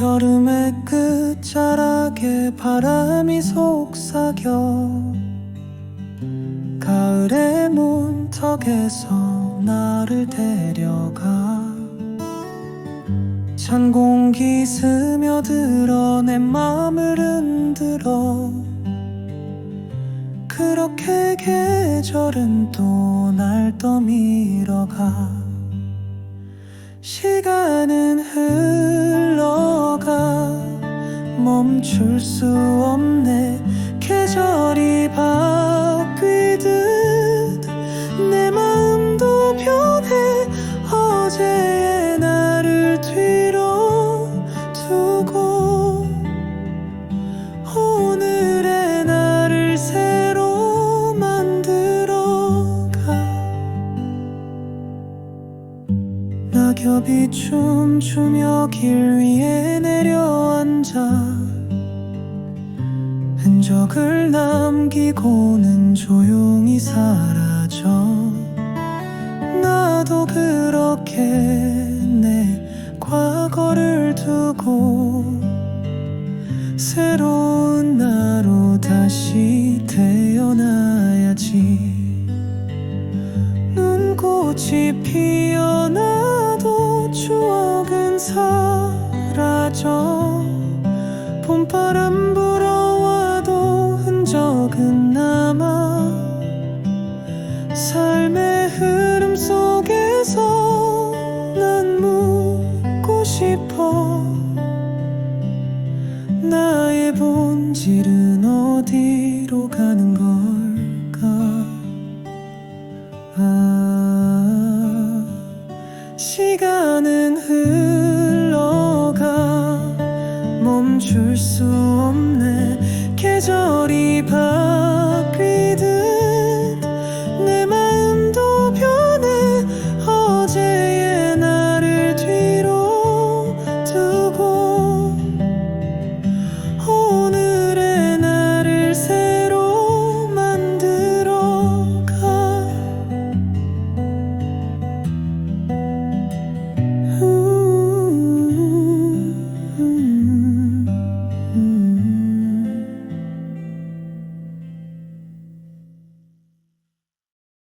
여름의 끝자락에 바람이 속삭여 가을의 문턱에서 나를 데려가 찬 공기 스며들어 내 맘을 흔들어 그렇게 계절은 또 날 떠밀어가 시간은 흘 멈출 수 없네. 계절이 바뀌듯 내 마음도 변해. 어제의 나를 뒤로 두고 오늘의 나를 새로 만들어가. 낙엽이 춤추며 길 위에 내려앉아 흔적을 남기고는 조용히 사라져. 나도 그렇게 내 과거를 두고 새로운 나로 다시 태어나야지. 눈꽃이 피어나도 추억은 사라져. 봄바람 불어와도 그나마 삶의 흐름 속에서 난 묻고 싶어. 나의 본질은 어디로 가는 걸까? 아 시간은 흘러가. 멈출 수 없네. 계절이 바뀌